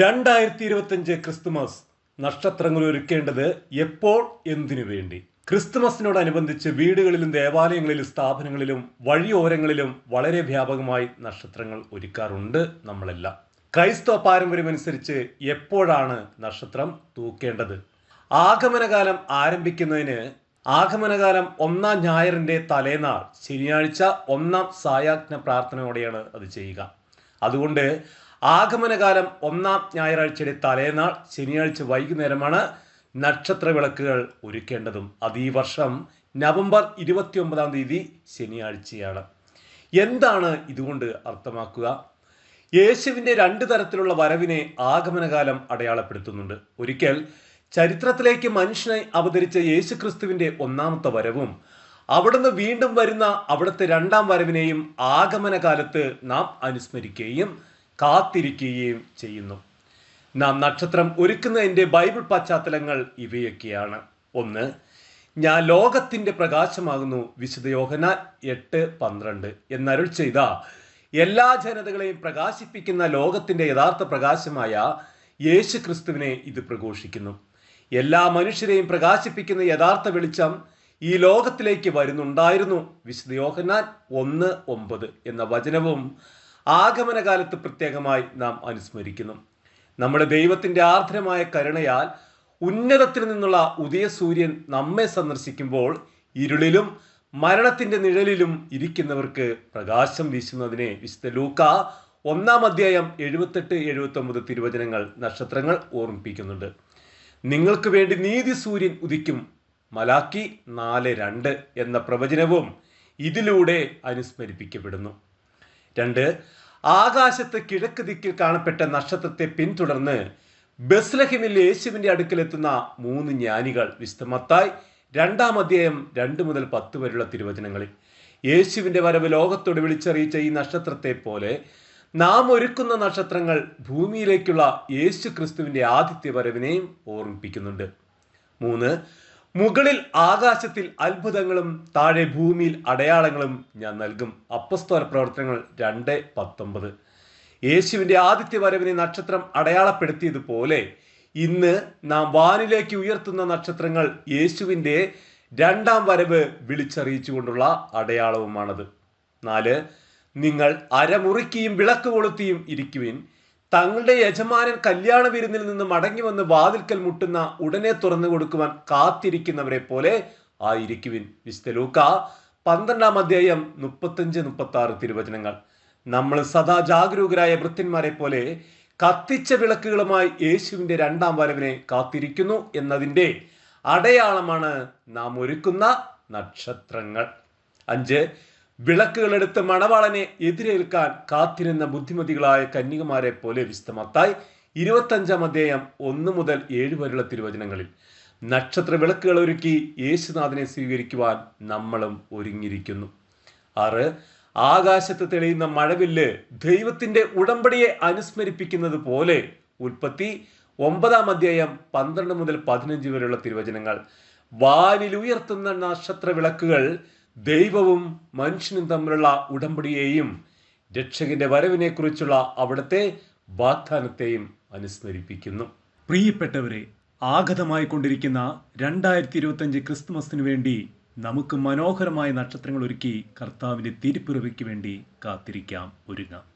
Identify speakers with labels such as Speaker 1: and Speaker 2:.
Speaker 1: രണ്ടായിരത്തി ഇരുപത്തഞ്ച് ക്രിസ്തുമസ് നക്ഷത്രങ്ങൾ ഒരുക്കേണ്ടത് എപ്പോൾ എന്തിനു വേണ്ടി? ക്രിസ്തുമസിനോടനുബന്ധിച്ച് വീടുകളിലും ദേവാലയങ്ങളിലും സ്ഥാപനങ്ങളിലും വഴിയോരങ്ങളിലും വളരെ വ്യാപകമായി നക്ഷത്രങ്ങൾ ഒരുക്കാറുണ്ട് നമ്മളെല്ലാം. ക്രൈസ്തവ പാരമ്പര്യമനുസരിച്ച് എപ്പോഴാണ് നക്ഷത്രം തൂക്കേണ്ടത്? ആഗമനകാലം ആരംഭിക്കുന്നതിന് ആഗമനകാലം ഒന്നാം ഞായറിന്റെ തലേനാൾ ശനിയാഴ്ച ഒന്നാം സായാജ്ഞ പ്രാർത്ഥനയോടെയാണ് അത് ചെയ്യുക. അതുകൊണ്ട് ആഗമനകാലം ഒന്നാം ഞായറാഴ്ചയുടെ തലേനാൾ ശനിയാഴ്ച വൈകുന്നേരമാണ് നക്ഷത്ര വിളക്കുകൾ ഒരുക്കേണ്ടതും. അത് ഈ വർഷം നവംബർ ഇരുപത്തി ഒമ്പതാം തീയതി ശനിയാഴ്ചയാണ്. എന്താണ് ഇതുകൊണ്ട് അർത്ഥമാക്കുക? യേശുവിന്റെ രണ്ട് തരത്തിലുള്ള വരവിനെ ആഗമനകാലം അടയാളപ്പെടുത്തുന്നുണ്ട്. ഒരിക്കൽ ചരിത്രത്തിലേക്ക് മനുഷ്യനെ അവതരിച്ച യേശുക്രിസ്തുവിന്റെ ഒന്നാമത്തെ വരവും അവിടുന്ന് വീണ്ടും വരുന്ന അവിടുത്തെ രണ്ടാം വരവിനെയും ആഗമനകാലത്ത് നാം അനുസ്മരിക്കുകയും കാത്തിരിക്കുകയും ചെയ്യുന്നു. നാം നക്ഷത്രം ഒരുക്കുന്നതിന്റെ ബൈബിൾ പശ്ചാത്തലങ്ങൾ ഇവയൊക്കെയാണ്. ഒന്ന് ഞാൻ ലോകത്തിന്റെ പ്രകാശമാകുന്നു വിശുദ്ധ യോഹനാൻ എട്ട് പന്ത്രണ്ട്. എന്നരുൾ ചെയ്ത എല്ലാ ജനതകളെയും പ്രകാശിപ്പിക്കുന്ന ലോകത്തിന്റെ യഥാർത്ഥ പ്രകാശമായ യേശു ക്രിസ്തുവിനെ ഇത് പ്രഘോഷിക്കുന്നു. എല്ലാ മനുഷ്യരെയും പ്രകാശിപ്പിക്കുന്ന യഥാർത്ഥ വെളിച്ചം ഈ ലോകത്തിലേക്ക് വരുന്നുണ്ടായിരുന്നു. വിശുദ്ധ യോഹന്നാൻ ഒന്ന് ഒമ്പത് എന്ന വചനവും ആഗമനകാലത്ത് പ്രത്യേകമായി നാം അനുസ്മരിക്കുന്നു. നമ്മുടെ ദൈവത്തിന്റെ ആർദ്രമായ കരുണയാൽ ഉന്നതത്തിൽ നിന്നുള്ള ഉദയസൂര്യൻ നമ്മെ സന്ദർശിക്കുമ്പോൾ ഇരുളിലും മരണത്തിന്റെ നിഴലിലും ഇരിക്കുന്നവർക്ക് പ്രകാശം വീശുന്നതിനെ വിശുദ്ധ ലൂക്ക ഒന്നാം അധ്യായം എഴുപത്തെട്ട് എഴുപത്തി ഒമ്പത് തിരുവചനങ്ങൾ നക്ഷത്രങ്ങൾ ഓർമ്മിപ്പിക്കുന്നുണ്ട്. നിങ്ങൾക്ക് വേണ്ടി നീതി സൂര്യൻ ഉദിക്കും മലാക്കി നാല് രണ്ട് എന്ന പ്രവചനവും ഇതിലൂടെ അനുസ്മരിപ്പിക്കപ്പെടുന്നു. രണ്ട് ആകാശത്ത് കിഴക്ക് ദിക്കിൽ കാണപ്പെട്ട നക്ഷത്രത്തെ പിന്തുടർന്ന് ബസ്ലഹിമിൽ യേശുവിന്റെ അടുക്കലെത്തുന്ന മൂന്ന് ജ്ഞാനികൾ. വിസ്തമത്തായി രണ്ടാം അധ്യായം രണ്ട് മുതൽ പത്ത് വരെയുള്ള തിരുവചനങ്ങളിൽ. യേശുവിന്റെ വരവ് ലോകത്തോട് വിളിച്ചറിയിച്ച ഈ നക്ഷത്രത്തെ പോലെ നാം ഒരുക്കുന്ന നക്ഷത്രങ്ങൾ ഭൂമിയിലേക്കുള്ള യേശു ക്രിസ്തുവിന്റെ ആദിത്യ വരവിനെയും ഓർമ്മിപ്പിക്കുന്നുണ്ട്. മൂന്ന് മുകളിൽ ആകാശത്തിൽ അത്ഭുതങ്ങളും താഴെ ഭൂമിയിൽ അടയാളങ്ങളും ഞാൻ നൽകും. അപ്പസ്തോല പ്രവർത്തനങ്ങൾ രണ്ട് പത്തൊമ്പത്. യേശുവിന്റെ ആദിത്യ വരവിനെ നക്ഷത്രം അടയാളപ്പെടുത്തിയതുപോലെ ഇന്ന് നാം വാനിലേക്ക് ഉയർത്തുന്ന നക്ഷത്രങ്ങൾ യേശുവിന്റെ രണ്ടാം വരവ് വിളിച്ചറിയിച്ചുകൊണ്ടുള്ള അടയാളവുമാണത്. നാല് നിങ്ങൾ അരമുറിക്കിയും വിളക്ക് കൊളുത്തിയും ഇരിക്കുവിൻ. തങ്ങളുടെ യജമാനൻ കല്യാണ വിരുന്നിൽ നിന്ന് മടങ്ങി വന്ന് വാതിൽക്കൽ മുട്ടുന്ന ഉടനെ തുറന്നു കൊടുക്കുവാൻ കാത്തിരിക്കുന്നവരെ പോലെ ആയിരിക്കുവിൻ. വിശുദ്ധ ലൂക്ക പന്ത്രണ്ടാം അധ്യായം മുപ്പത്തഞ്ച് മുപ്പത്തി ആറ് തിരുവചനങ്ങൾ. നമ്മൾ സദാ ജാഗരൂകരായ ഭൃത്യന്മാരെ പോലെ കത്തിച്ച വിളക്കുകളുമായി യേശുവിന്റെ രണ്ടാം വരവിനെ കാത്തിരിക്കുന്നു എന്നതിന്റെ അടയാളമാണ് നാം ഒരുക്കുന്ന നക്ഷത്രങ്ങൾ. അഞ്ച് വിളക്കുകളെടുത്ത് മണവാളനെ എതിരേൽക്കാൻ കാത്തിരുന്ന ബുദ്ധിമതികളായ കന്യകമാരെ പോലെ വിസ്തമത്തായി ഇരുപത്തഞ്ചാം അധ്യായം ഒന്ന് മുതൽ ഏഴ് വരെയുള്ള തിരുവചനങ്ങളിൽ. നക്ഷത്ര വിളക്കുകൾ ഒരുക്കി യേശുനാഥനെ സ്വീകരിക്കുവാൻ നമ്മളും ഒരുങ്ങിയിരിക്കുന്നു. ആറ് ആകാശത്ത് തെളിയുന്ന മഴവില്ല് ദൈവത്തിന്റെ ഉടമ്പടിയെ അനുസ്മരിപ്പിക്കുന്നത് പോലെ ഉൽപ്പത്തി ഒമ്പതാം അധ്യായം പന്ത്രണ്ട് മുതൽ പതിനഞ്ച് വരെയുള്ള തിരുവചനങ്ങൾ. വാനിൽ ഉയർത്തുന്ന നക്ഷത്ര വിളക്കുകൾ ദൈവവും മനുഷ്യനും തമ്മിലുള്ള ഉടമ്പടിയെയും രക്ഷകന്റെ വരവിനെക്കുറിച്ചുള്ള അവിടുത്തെ വാഗ്ദാനത്തെയും അനുസ്മരിപ്പിക്കുന്നു. പ്രിയപ്പെട്ടവരെ ആഗതമായി കൊണ്ടിരിക്കുന്ന രണ്ടായിരത്തി ഇരുപത്തഞ്ച് ക്രിസ്തുമസിന് വേണ്ടി നമുക്ക് മനോഹരമായ നക്ഷത്രങ്ങൾ ഒരുക്കി കർത്താവിന്റെ തിരുപ്പിറവിക്ക് വേണ്ടി കാത്തിരിക്കാം. ഒരുങ്ങാം